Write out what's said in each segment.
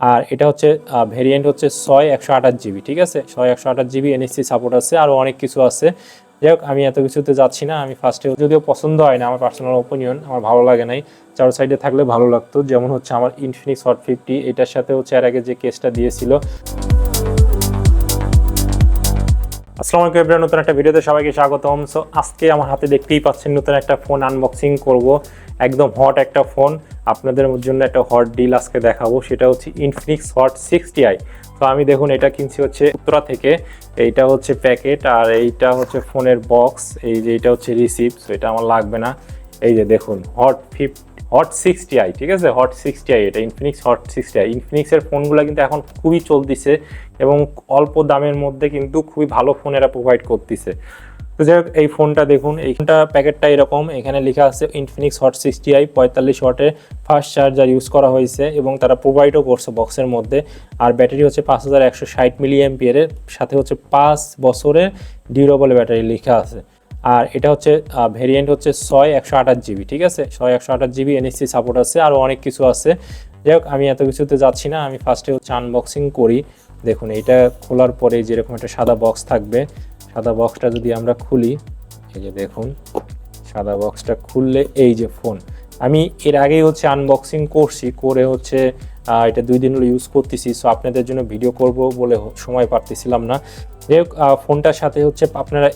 আর এটা হচ্ছে ভেরিয়েন্ট হচ্ছে ছয় একশো আঠাশ জিবি, ঠিক আছে? ছয় একশো আঠাশ জিবি এনএসসি সাপোর্ট আছে আরও অনেক কিছু আছে। যাই হোক, আমি এত কিছুতে যাচ্ছি না, আমি ফার্স্টে যদিও পছন্দ হয় না, আমার পার্সোনাল ওপিনিয়ন আমার ভালো লাগে নাই, চার সাইডে থাকলে ভালো লাগতো। যেমন হচ্ছে আমার ইনফিনিক্স হট ফিফটি এটার সাথে হচ্ছে এর আগে যে কেসটা দিয়েছিল। আসসালামু আলাইকুম এভরিওয়ান নতুন একটা ভিডিওতে সবাইকে স্বাগতম। সো আজকে আমার হাতে দেখতেই পাচ্ছেন নতুন একটা ফোন আনবক্সিং করব। একদম হট একটা ফোন আপনাদের জন্য একটা হট ডিল আজকে দেখাবো। সেটা হচ্ছে ইনফিনিক্স হট সিক্সটি আই তো আমি দেখুন, এটা কিনছি হচ্ছে উত্তরা থেকে। এইটা হচ্ছে প্যাকেট আর এইটা হচ্ছে ফোনের বক্স এই যে এটা হচ্ছে রিসিভ সো এটা আমার লাগবে না। এই যে, দেখুন হট ফিফ হট সিক্সটি আই ঠিক আছে? হট সিক্সটি আই এটা ইনফিনিক্স হট সিক্সটি আই ইনফিনিক্সের ফোনগুলো কিন্তু এখন খুবই চলতিছে এবং অল্প দামের মধ্যে কিন্তু খুবই ভালো ফোন এরা প্রোভাইড করতেছে। তো যাই হোক, এই ফোনটা দেখুন, এই ফোনটা প্যাকেটটা এরকম, এখানে লেখা আছে ইনফিনিক্স হট সিক্সটি আই পঁয়তাল্লিশ ওয়াটের ফাস্ট চার্জার ইউজ করা হয়েছে এবং তারা প্রোভাইডও করছে বক্সের মধ্যে। আর ব্যাটারি হচ্ছে পাঁচ হাজার একশো ষাট মিলি এমপিয়ারের সাথে হচ্ছে পাঁচ বছরের ডিউরেবল ব্যাটারি লেখা আছে। আর এটা হচ্ছে ভেরিয়েন্ট হচ্ছে ছয় একশো আঠাশ জিবি, ঠিক আছে? ছয় একশো আঠাশ জিবি এনএসসি সাপোর্ট আছে আরও অনেক কিছু আছে। যাই হোক, আমি এত কিছুতে যাচ্ছি না, আমি ফার্স্টে হচ্ছে আনবক্সিং করি। দেখুন এটা খোলার পরে যেরকম একটা সাদা বক্স থাকবে, সাদা বক্সটা যদি আমরা খুলি, এই যে দেখুন, সাদা বক্সটা খুললে এই যে ফোন আমি এর আগেই হচ্ছে আনবক্সিং করছি, করে হচ্ছে এটা দুই দিন হলো ইউজ করতেছি সো আপনাদের জন্য ভিডিও করব বলে সময় পারতেছিলাম না। যাই হোক ফোনটার সাথে হচ্ছে আপনারা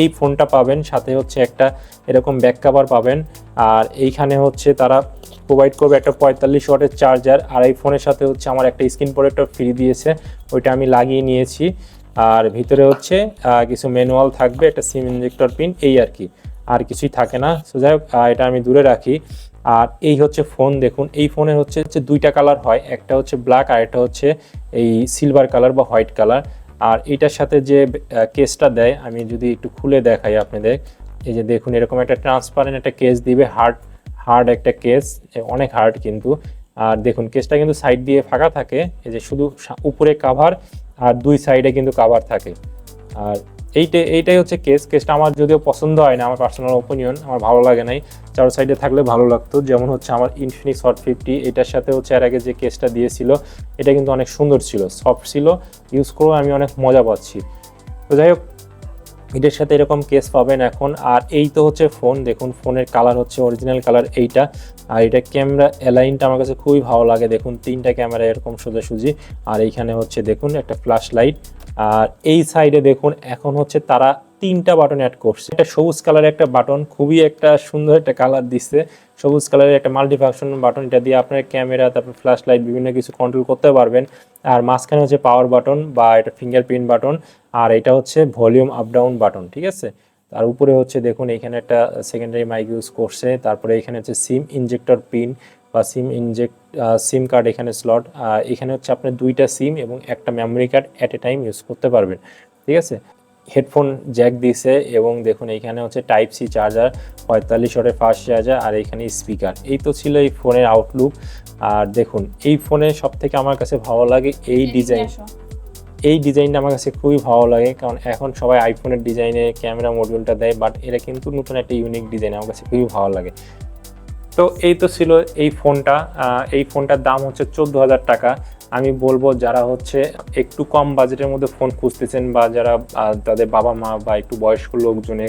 এই ফোনটা পাবেন, সাথে হচ্ছে একটা এরকম ব্যাক কাভার পাবেন। আর এইখানে হচ্ছে তারা প্রোভাইড করবে একটা পঁয়তাল্লিশ ওয়াটের চার্জার আর এই ফোনের সাথে হচ্ছে আমার একটা স্ক্রিন প্রোটেক্টর ফ্রি দিয়েছে, ওইটা আমি লাগিয়ে নিয়েছি। আর ভিতরে হচ্ছে কিছু ম্যানুয়াল থাকবে, একটা সিম ইনজেক্টর পিন এই আর কি। আর কিছুই থাকে না। সো যাই হোক এটা আমি দূরে রাখি। আর এই হচ্ছে ফোন দেখুন, এই ফোনের হচ্ছে হচ্ছে দুইটা কালার হয়। একটা হচ্ছে ব্ল্যাক আর একটা হচ্ছে এই সিলভার কালার বা হোয়াইট কালার আর এটার সাথে যে কেসটা দেয়, আমি যদি একটু খুলে দেখাই আপনাদের, এই যে দেখুন, এরকম একটা ট্রান্সপারেন্ট একটা কেস দিবে হার্ড হার্ড একটা কেস অনেক হার্ড কিন্তু। আর দেখুন কেসটা কিন্তু সাইড দিয়ে ফাঁকা থাকে, এই যে শুধু উপরে কাভার আর দুই সাইডে কিন্তু কাভার থাকে। আর এইটা, এইটাই হচ্ছে কেস কেসটা আমার যদিও পছন্দ হয় না, আমার পার্সোনাল ওপিনিয়ন আমার ভালো লাগে নাই। চার সাইডে থাকলে ভালো লাগতো। যেমন হচ্ছে আমার ইনফিনিক্স হট ফিফটি এটার সাথে হচ্ছে এর আগে যে কেসটা দিয়েছিল, এটা কিন্তু অনেক সুন্দর ছিল সফট ছিল ইউজ করেও আমি অনেক মজা পাচ্ছি। তো যাই হোক, এটার সাথে এরকম কেস পাবেন এখন। আর এই তো হচ্ছে ফোন দেখুন ফোনের কালার হচ্ছে অরিজিনাল কালার এইটা। আর এটা ক্যামেরা অ্যালাইনটা আমার কাছে খুবই ভালো লাগে। দেখুন তিনটা ক্যামেরা এরকম সোজাসুজি। আর এইখানে হচ্ছে দেখুন একটা ফ্ল্যাশ লাইট আর এই সাইডে দেখুন, এখন হচ্ছে তারা তিনটা বাটন অ্যাড করছে। এটা সবুজ কালারের একটা বাটন খুবই একটা সুন্দর একটা কালার দিচ্ছে। সবুজ কালারের একটা মাল্টিফাংশন বাটন এটা দিয়ে আপনার ক্যামেরা তারপর ফ্ল্যাশ লাইট বিভিন্ন কিছু কন্ট্রোল করতে পারবেন। আর মাঝখানে হচ্ছে পাওয়ার বাটন বা এটা ফিঙ্গারপ্রিন্ট বাটন আর এটা হচ্ছে ভলিউম আপ ডাউন বাটন ঠিক আছে? তার উপরে হচ্ছে দেখুন, এখানে একটা সেকেন্ডারি মাইক ইউজ করছে, তারপরে এখানে হচ্ছে সিম ইনজেক্টর পিন বা সিম ইনজেক্ট সিম কার্ড এখানে স্লট এখানে হচ্ছে আপনার দুইটা সিম এবং একটা memory card at a time use করতে পারবেন ঠিক আছে? হেডফোন জ্যাক দিয়েছে এবং দেখুন এইখানে হচ্ছে টাইপ সি চার্জার পঁয়তাল্লিশ ওয়াটের ফার্স্ট চার্জার আর এখানে স্পিকার এই তো ছিল এই ফোনের আউটলুক আর দেখুন এই ফোনে সব থেকে আমার কাছে ভালো লাগে এই ডিজাইন এই ডিজাইনটা আমার কাছে খুবই ভালো লাগে কারণ এখন সবাই আইফোনের ডিজাইনে ক্যামেরা মডিউলটা দেয় বাট এটা কিন্তু নতুন একটা ইউনিক ডিজাইন আমার কাছে খুবই ভালো লাগে। তো এই তো ছিল এই ফোনটা এই ফোনটার দাম হচ্ছে চোদ্দ হাজার টাকা। আমি বলব যারা হচ্ছে একটু কম বাজেটের মধ্যে ফোন খুঁজতেছেন বা যারা তাদের বাবা মা বা একটু বয়স্ক লোকজনে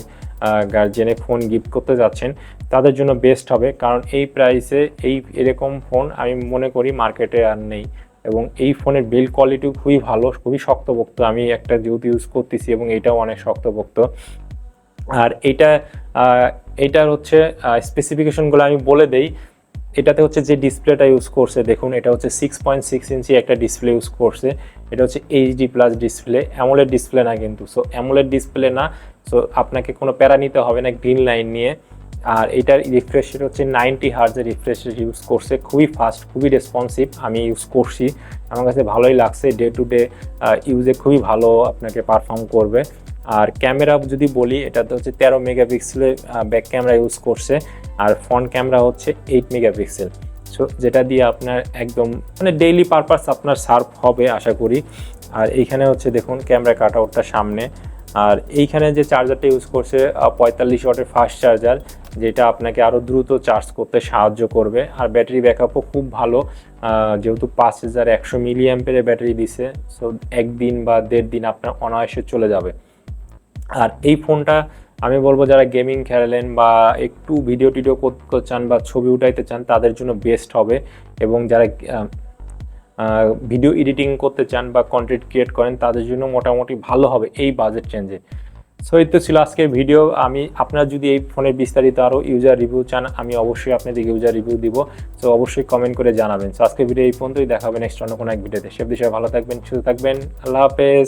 গার্জেনে ফোন গিফট করতে যাচ্ছেন, তাদের জন্য বেস্ট হবে। কারণ এই প্রাইসে এই এরকম ফোন আমি মনে করি মার্কেটে আর নেই। এবং এই ফোনের বিল্ড কোয়ালিটিও খুবই ভালো, খুবই শক্তপোক্ত। আমি একটা যেহেতু ইউজ করতেছি এবং এটাও অনেক শক্তপোক্ত। আর এটা এটার হচ্ছে স্পেসিফিকেশনগুলো আমি বলে দেই। এটাতে হচ্ছে যে ডিসপ্লেটা ইউজ করছে, দেখুন, এটা হচ্ছে সিক্স পয়েন্ট সিক্স ইঞ্চি একটা ডিসপ্লে ইউজ করছে। এটা হচ্ছে HD plus display AMOLED display না কিন্তু। সো অ্যামোলেড ডিসপ্লে না সো আপনাকে কোনো প্যারা নিতে হবে না গ্রিন লাইন নিয়ে। আর এটার রিফ্রেশ রেট হচ্ছে নাইনটি হার্জের রিফ্রেশ রেট ইউজ করছে, খুবই ফাস্ট খুবই রেসপন্সিভ আমি ইউজ করছি। আমার কাছে ভালোই লাগছে ডে টু ডে ইউজে খুবই ভালো আপনাকে পারফর্ম করবে। আর ক্যামেরা যদি বলি, এটাতে হচ্ছে তেরো মেগাপিক্সেলের ব্যাক ক্যামেরা ইউজ করছে। আর ফ্রন্ট ক্যামেরা হচ্ছে এইট মেগাপিক্সেল সো যেটা দিয়ে আপনার একদম মানে ডেইলি পারপাস আপনার সার্ভ হবে, আশা করি। আর এইখানে হচ্ছে দেখুন ক্যামেরা কাট আউটটা সামনে। আর এইখানে যে চার্জারটা ইউজ করছে পঁয়তাল্লিশ ওয়াটের ফাস্ট চার্জার যেটা আপনাকে আরও দ্রুত চার্জ করতে সাহায্য করবে। আর ব্যাটারি ব্যাকআপও খুব ভালো। যেহেতু পাঁচ হাজার একশো মিলি অ্যাম্পের ব্যাটারি দিছে সো একদিন বা দেড় দিন আপনার অনায়াসে চলে যাবে। আর এই ফোনটা আমি বলব যারা গেমিং খেলেন বা একটু ভিডিও টিডিও করতে চান বা ছবি উঠাইতে চান, তাদের জন্য বেস্ট হবে। এবং যারা ভিডিও এডিটিং করতে চান বা কন্টেন্ট ক্রিয়েট করেন, তাদের জন্য মোটামুটি ভালো হবে এই বাজেট চেঞ্জে সো এই তো ছিল আজকের ভিডিও আমি, আপনারা যদি এই ফোনের বিস্তারিত আরও ইউজার রিভিউ চান, আমি অবশ্যই আপনাদের ইউজার রিভিউ দিব। সো অবশ্যই কমেন্ট করে জানাবেন। সো আজকের ভিডিও এই পর্যন্তই। দেখাবেন নেক্সট অন্য কোনো এক ভিডিওতে সে বিষয়ে ভালো থাকবেন, সুস্থ থাকবেন। আল্লাহ হাফেজ।